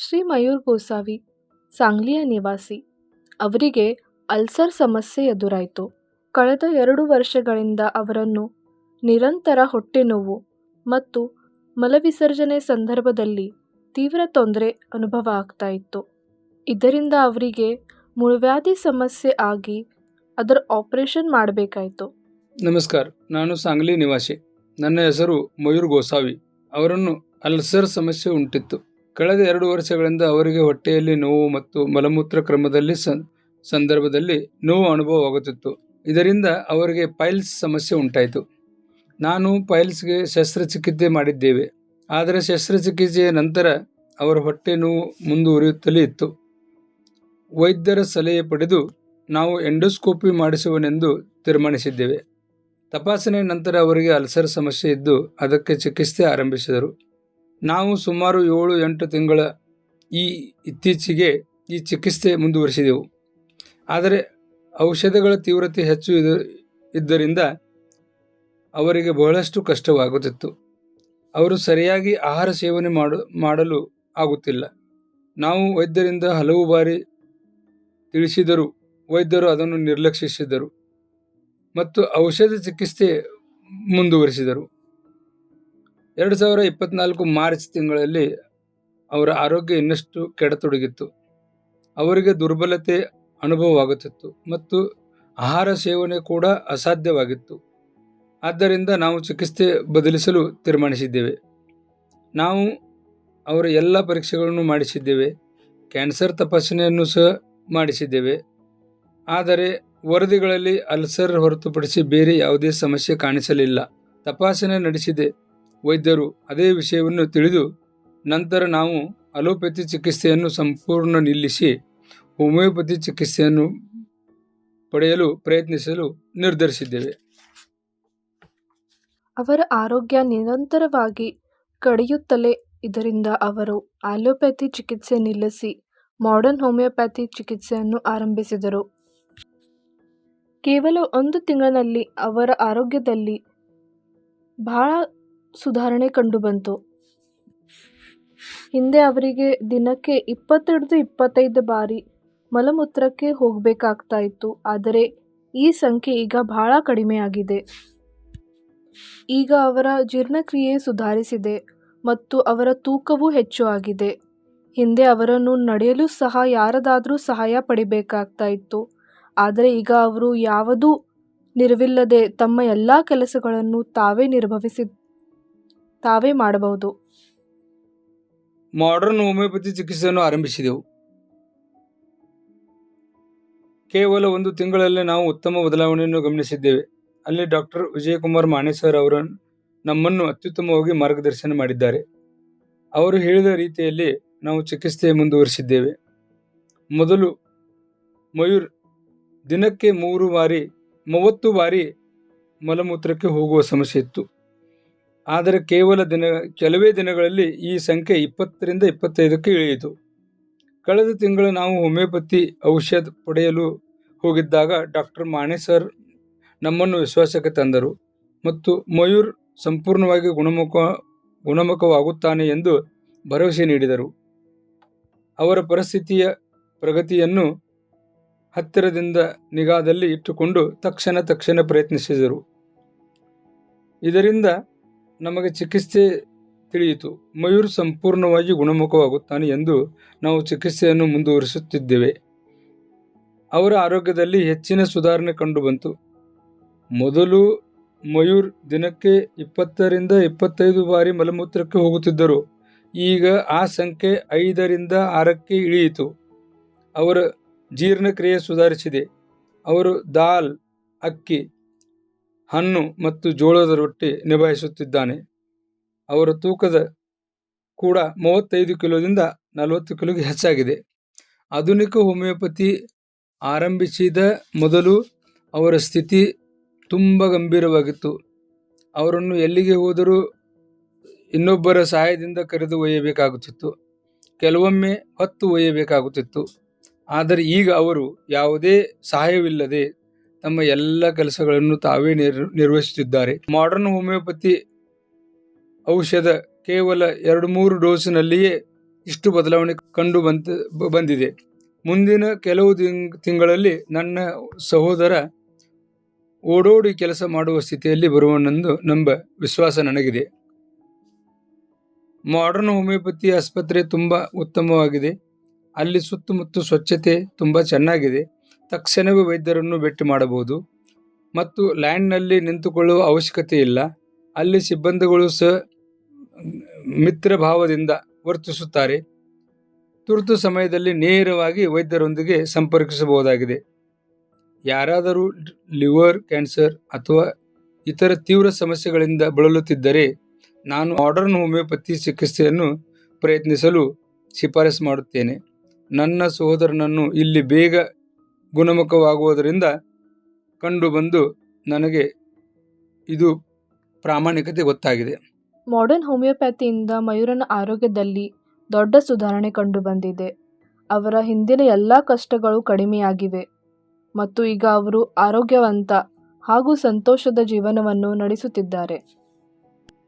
ಶ್ರೀ ಮಯೂರ್ ಗೋಸಾವಿ, ಸಾಂಗ್ಲಿಯ ನಿವಾಸಿ. ಅವರಿಗೆ ಅಲ್ಸರ್ ಸಮಸ್ಯೆ ಎದುರಾಯಿತು. ಕಳೆದ ಎರಡು ವರ್ಷಗಳಿಂದ ಅವರನ್ನು ನಿರಂತರ ಹೊಟ್ಟೆ ನೋವು ಮತ್ತು ಮಲವಿಸರ್ಜನೆ ಸಂದರ್ಭದಲ್ಲಿ ತೀವ್ರ ತೊಂದರೆ ಅನುಭವ ಆಗ್ತಾ ಇತ್ತು. ಇದರಿಂದ ಅವರಿಗೆ ಮುಳುವ್ಯಾಧಿ ಸಮಸ್ಯೆ ಆಗಿ ಅದರ ಆಪರೇಷನ್ ಮಾಡಬೇಕಾಯಿತು. ನಮಸ್ಕಾರ, ನಾನು ಸಾಂಗ್ಲಿ ನಿವಾಸಿ. ನನ್ನ ಹೆಸರು ಮಯೂರ್ ಗೋಸಾವಿ. ಅವರನ್ನು ಅಲ್ಸರ್ ಸಮಸ್ಯೆ ಉಂಟಿತ್ತು. ಕಳೆದ ಎರಡು ವರ್ಷಗಳಿಂದ ಅವರಿಗೆ ಹೊಟ್ಟೆಯಲ್ಲಿ ನೋವು ಮತ್ತು ಮಲಮೂತ್ರ ಕ್ರಮದಲ್ಲಿ ಸಂದರ್ಭದಲ್ಲಿ ನೋವು ಅನುಭವವಾಗುತ್ತಿತ್ತು ಇದರಿಂದ ಅವರಿಗೆ ಪೈಲ್ಸ್ ಸಮಸ್ಯೆ ಉಂಟಾಯಿತು. ನಾನು ಪೈಲ್ಸ್ಗೆ ಶಸ್ತ್ರಚಿಕಿತ್ಸೆ ಮಾಡಿದ್ದೇವೆ. ಆದರೆ ಶಸ್ತ್ರಚಿಕಿತ್ಸೆಯ ನಂತರ ಅವರ ಹೊಟ್ಟೆ ನೋವು ಮುಂದುವರಿಯುತ್ತಲೇ ಇತ್ತು. ವೈದ್ಯರ ಸಲಹೆ ಪಡೆದು ನಾವು ಎಂಡೋಸ್ಕೋಪಿ ಮಾಡಿಸುವನೆಂದು ತೀರ್ಮಾನಿಸಿದ್ದೇವೆ. ತಪಾಸಣೆ ನಂತರ ಅವರಿಗೆ ಅಲ್ಸರ್ ಸಮಸ್ಯೆ ಇದ್ದು ಅದಕ್ಕೆ ಚಿಕಿತ್ಸೆ ಆರಂಭಿಸಿದರು. ನಾವು ಸುಮಾರು ಏಳು, ಎಂಟು ತಿಂಗಳ ಈ ಇತ್ತೀಚೆಗೆ ಈ ಚಿಕಿತ್ಸೆ ಮುಂದುವರಿಸಿದೆವು. ಆದರೆ ಔಷಧಗಳ ತೀವ್ರತೆ ಹೆಚ್ಚು ಇದು, ಇದ್ದರಿಂದ ಅವರಿಗೆ ಬಹಳಷ್ಟು ಕಷ್ಟವಾಗುತ್ತಿತ್ತು. ಅವರು ಸರಿಯಾಗಿ ಆಹಾರ ಸೇವನೆ ಮಾಡು, ಮಾಡಲು ಆಗುತ್ತಿಲ್ಲ. ನಾವು ವೈದ್ಯರಿಂದ ಹಲವು ಬಾರಿ ತಿಳಿಸಿದರು ವೈದ್ಯರು ಅದನ್ನು ನಿರ್ಲಕ್ಷಿಸಿದರು ಮತ್ತು ಔಷಧ ಚಿಕಿತ್ಸೆ ಮುಂದುವರಿಸಿದರು. ಎರಡು ಸಾವಿರ ಇಪ್ಪತ್ನಾಲ್ಕು ಮಾರ್ಚ್ ತಿಂಗಳಲ್ಲಿ ಅವರ ಆರೋಗ್ಯ ಇನ್ನಷ್ಟು ಕೆಡತೊಡಗಿತ್ತು. ಅವರಿಗೆ ದುರ್ಬಲತೆ ಅನುಭವವಾಗುತ್ತಿತ್ತು ಮತ್ತು ಆಹಾರ ಸೇವನೆ ಕೂಡ ಅಸಾಧ್ಯವಾಗಿತ್ತು. ಆದ್ದರಿಂದ ನಾವು ಚಿಕಿತ್ಸೆ ಬದಲಿಸಲು ತೀರ್ಮಾನಿಸಿದ್ದೇವೆ. ನಾವು ಅವರ ಎಲ್ಲ ಪರೀಕ್ಷೆಗಳನ್ನು ಮಾಡಿಸಿದ್ದೇವೆ. ಕ್ಯಾನ್ಸರ್ ತಪಾಸಣೆಯನ್ನು ಸಹ ಮಾಡಿಸಿದ್ದೇವೆ. ಆದರೆ ವರದಿಗಳಲ್ಲಿ ಅಲ್ಸರ್ ಹೊರತುಪಡಿಸಿ ಬೇರೆ ಯಾವುದೇ ಸಮಸ್ಯೆ ಕಾಣಿಸಲಿಲ್ಲ. ತಪಾಸಣೆ ನಡೆಸಿದೆ. ವೈದ್ಯರು ಅದೇ ವಿಷಯವನ್ನು ತಿಳಿದು ನಂತರ ನಾವು ಅಲೋಪತಿ ಚಿಕಿತ್ಸೆಯನ್ನು ಸಂಪೂರ್ಣ ನಿಲ್ಲಿಸಿ ಹೋಮಿಯೋಪತಿ ಚಿಕಿತ್ಸೆಯನ್ನು ಪಡೆಯಲು ಪ್ರಯತ್ನಿಸಲು ನಿರ್ಧರಿಸಿದ್ದೇವೆ. ಅವರ ಆರೋಗ್ಯ ನಿರಂತರವಾಗಿ ಕಡಿಯುತ್ತಲೇ ಇದರಿಂದ ಅವರು ಆಲೋಪ್ಯಾಥಿ ಚಿಕಿತ್ಸೆ ನಿಲ್ಲಿಸಿ ಮಾಡರ್ನ್ ಹೋಮಿಯೋಪ್ಯಾಥಿ ಚಿಕಿತ್ಸೆಯನ್ನು ಆರಂಭಿಸಿದರು. ಕೇವಲ ಒಂದು ತಿಂಗಳಿನಲ್ಲಿ ಅವರ ಆರೋಗ್ಯದಲ್ಲಿ ಬಹಳ ಸುಧಾರಣೆ ಕಂಡುಬಂತು ಹಿಂದೆ ಅವರಿಗೆ ದಿನಕ್ಕೆ ಇಪ್ಪತ್ತೆರಡು ಇಪ್ಪತ್ತೈದು ಬಾರಿ ಮಲಮೂತ್ರಕ್ಕೆ ಹೋಗಬೇಕಾಗ್ತಾ ಇತ್ತು. ಆದರೆ ಈ ಸಂಖ್ಯೆ ಈಗ ಬಹಳ ಕಡಿಮೆಯಾಗಿದೆ. ಈಗ ಅವರ ಜೀರ್ಣಕ್ರಿಯೆ ಸುಧಾರಿಸಿದೆ ಮತ್ತು ಅವರ ತೂಕವೂ ಹೆಚ್ಚು ಆಗಿದೆ. ಹಿಂದೆ ಅವರನ್ನು ನಡೆಯಲು ಸಹ ಯಾರದಾದರೂ ಸಹಾಯ ಪಡಿಬೇಕಾಗ್ತಾ ಇತ್ತು. ಆದರೆ ಈಗ ಅವರು ಯಾವುದೂ ನಿರ್ವಿಲ್ಲದೆ ತಮ್ಮ ಎಲ್ಲ ಕೆಲಸಗಳನ್ನು ತಾವೇ ನಿರ್ವಹಿಸಿ ತಾವೇ ಮಾಡಬಹುದು. ಮಾಡರ್ನ್ ಹೋಮಿಯೋಪತಿ ಚಿಕಿತ್ಸೆಯನ್ನು ಆರಂಭಿಸಿದೆವು. ಕೇವಲ ಒಂದು ತಿಂಗಳಲ್ಲಿ ನಾವು ಉತ್ತಮ ಬದಲಾವಣೆಯನ್ನು ಗಮನಿಸಿದ್ದೇವೆ. ಅಲ್ಲಿ ಡಾಕ್ಟರ್ ವಿಜಯಕುಮಾರ್ ಮಾಣೆ ಸರ್ ಅವರು ನಮ್ಮನ್ನು ಅತ್ಯುತ್ತಮವಾಗಿ ಮಾರ್ಗದರ್ಶನ ಮಾಡಿದ್ದಾರೆ. ಅವರು ಹೇಳಿದ ರೀತಿಯಲ್ಲಿ ನಾವು ಚಿಕಿತ್ಸೆ ಮುಂದುವರಿಸಿದ್ದೇವೆ. ಮೊದಲು ಮಯೂರ್ ದಿನಕ್ಕೆ ಮೂರು ಬಾರಿ, ಮೂವತ್ತು ಬಾರಿ ಮಲಮೂತ್ರಕ್ಕೆ ಹೋಗುವ ಸಮಸ್ಯೆ ಇತ್ತು. ಆದರೆ ಕೇವಲ ದಿನ, ಕೆಲವೇ ದಿನಗಳಲ್ಲಿ ಈ ಸಂಖ್ಯೆ ಇಪ್ಪತ್ತರಿಂದ ಇಪ್ಪತ್ತೈದಕ್ಕೆ ಇಳಿಯಿತು. ಕಳೆದ ತಿಂಗಳು ನಾವು ಹೋಮಿಯೋಪತಿ ಔಷಧ ಪಡೆಯಲು ಹೋಗಿದ್ದಾಗ ಡಾಕ್ಟರ್ ಮಾಣೆ ಸರ್ ನಮ್ಮನ್ನು ವಿಶ್ವಾಸಕ್ಕೆ ತಂದರು ಮತ್ತು ಮಯೂರ್ ಸಂಪೂರ್ಣವಾಗಿ ಗುಣಮುಖ, ಗುಣಮುಖವಾಗುತ್ತಾನೆ ಎಂದು ಭರವಸೆ ನೀಡಿದರು. ಅವರ ಪರಿಸ್ಥಿತಿಯ ಪ್ರಗತಿಯನ್ನು ಹತ್ತಿರದಿಂದ ನಿಗಾದಲ್ಲಿ ಇಟ್ಟುಕೊಂಡು ತಕ್ಷಣ ತಕ್ಷಣ ಪ್ರಯತ್ನಿಸಿದರು. ಇದರಿಂದ ನಮಗೆ ಚಿಕಿತ್ಸೆ ತಿಳಿಯಿತು. ಮಯೂರ್ ಸಂಪೂರ್ಣವಾಗಿ ಗುಣಮುಖವಾಗುತ್ತಾನೆ ಎಂದು ನಾವು ಚಿಕಿತ್ಸೆಯನ್ನು ಮುಂದುವರಿಸುತ್ತಿದ್ದೇವೆ. ಅವರ ಆರೋಗ್ಯದಲ್ಲಿ ಹೆಚ್ಚಿನ ಸುಧಾರಣೆ ಕಂಡುಬಂತು. ಮೊದಲು ಮಯೂರ್ ದಿನಕ್ಕೆ ಇಪ್ಪತ್ತರಿಂದ ಇಪ್ಪತ್ತೈದು ಬಾರಿ ಮಲಮೂತ್ರಕ್ಕೆ ಹೋಗುತ್ತಿದ್ದರು. ಈಗ ಆ ಸಂಖ್ಯೆ ಐದರಿಂದ ಆರಕ್ಕೆ ಇಳಿಯಿತು. ಅವರ ಜೀರ್ಣಕ್ರಿಯೆ ಸುಧಾರಿಸಿದೆ. ಅವರು ದಾಲ್, ಅಕ್ಕಿ ಹಣ್ಣು ಮತ್ತು ಜೋಳದ ರೊಟ್ಟಿ ನಿಭಾಯಿಸುತ್ತಿದ್ದಾನೆ. ಅವರ ತೂಕದ ಕೂಡ ಮೂವತ್ತೈದು ಕಿಲೋದಿಂದ ನಲವತ್ತು ಕಿಲೋಗೆ ಹೆಚ್ಚಾಗಿದೆ. ಆಧುನಿಕ ಹೋಮಿಯೋಪತಿ ಆರಂಭಿಸಿದ ಮೊದಲು ಅವರ ಸ್ಥಿತಿ ತುಂಬ ಗಂಭೀರವಾಗಿತ್ತು. ಅವರನ್ನು ಎಲ್ಲಿಗೆ ಹೋದರೂ ಇನ್ನೊಬ್ಬರ ಸಹಾಯದಿಂದ ಕರೆದು ಒಯ್ಯಬೇಕಾಗುತ್ತಿತ್ತು. ಕೆಲವೊಮ್ಮೆ ಹೊತ್ತು ಒಯ್ಯಬೇಕಾಗುತ್ತಿತ್ತು. ಆದರೆ ಈಗ ಅವರು ಯಾವುದೇ ಸಹಾಯವಿಲ್ಲದೆ ತಮ್ಮ ಎಲ್ಲ ಕೆಲಸಗಳನ್ನು ತಾವೇ ನಿರ್, ನಿರ್ವಹಿಸುತ್ತಿದ್ದಾರೆ. ಮಾಡರ್ನ್ ಹೋಮಿಯೋಪತಿ ಔಷಧ ಕೇವಲ ಎರಡು ಮೂರು ಡೋಸಿನಲ್ಲಿಯೇ ಇಷ್ಟು ಬದಲಾವಣೆ ಕಂಡು ಬಂದಿದೆ. ಮುಂದಿನ ಕೆಲವು ತಿಂಗ್, ತಿಂಗಳಲ್ಲಿ ನನ್ನ ಸಹೋದರ ಓಡೋಡಿ ಕೆಲಸ ಮಾಡುವ ಸ್ಥಿತಿಯಲ್ಲಿ ಬರುವನೆಂದು ನಂಬ ವಿಶ್ವಾಸ ನನಗಿದೆ. ಮಾಡರ್ನ್ ಹೋಮಿಯೋಪತಿ ಆಸ್ಪತ್ರೆ ತುಂಬ ಉತ್ತಮವಾಗಿದೆ. ಅಲ್ಲಿ ಸುತ್ತಮುತ್ತ ಸ್ವಚ್ಛತೆ ತುಂಬ ಚೆನ್ನಾಗಿದೆ. ತಕ್ಷಣವೇ ವೈದ್ಯರನ್ನು ಭೇಟಿ ಮಾಡಬಹುದು. ಮತ್ತು ಲ್ಯಾಂಡ್ನಲ್ಲಿ ನಿಂತುಕೊಳ್ಳುವ ಅವಶ್ಯಕತೆ ಇಲ್ಲ ಅಲ್ಲಿ ಸಿಬ್ಬಂದಿಗಳು ಸಹ ಮಿತ್ರ ಭಾವದಿಂದ ವರ್ತಿಸುತ್ತಾರೆ. ತುರ್ತು ಸಮಯದಲ್ಲಿ ನೇರವಾಗಿ ವೈದ್ಯರೊಂದಿಗೆ ಸಂಪರ್ಕಿಸಬಹುದಾಗಿದೆ. ಯಾರಾದರೂ ಲಿವರ್ ಕ್ಯಾನ್ಸರ್ ಅಥವಾ ಇತರ ತೀವ್ರ ಸಮಸ್ಯೆಗಳಿಂದ ಬಳಲುತ್ತಿದ್ದರೆ ನಾನು ಮಾಡರ್ನ್ ಹೋಮಿಯೋಪತಿ ಚಿಕಿತ್ಸೆಯನ್ನು ಪ್ರಯತ್ನಿಸಲು ಶಿಫಾರಸು ಮಾಡುತ್ತೇನೆ. ನನ್ನ ಸಹೋದರನನ್ನು ಇಲ್ಲಿ ಬೇಗ ಗುಣಮುಖವಾಗುವುದರಿಂದ ಕಂಡುಬಂದು ನನಗೆ ಇದು ಪ್ರಾಮಾಣಿಕತೆ ಗೊತ್ತಾಗಿದೆ. ಮಾಡರ್ನ್ ಹೋಮಿಯೋಪ್ಯಾಥಿಯಿಂದ ಮಯೂರನ ಆರೋಗ್ಯದಲ್ಲಿ ದೊಡ್ಡ ಸುಧಾರಣೆ ಕಂಡುಬಂದಿದೆ ಅವರ ಹಿಂದಿನ ಎಲ್ಲ ಕಷ್ಟಗಳು ಕಡಿಮೆಯಾಗಿವೆ ಮತ್ತು ಈಗ ಅವರು ಆರೋಗ್ಯವಂತ ಹಾಗೂ ಸಂತೋಷದ ಜೀವನವನ್ನು ನಡೆಸುತ್ತಿದ್ದಾರೆ.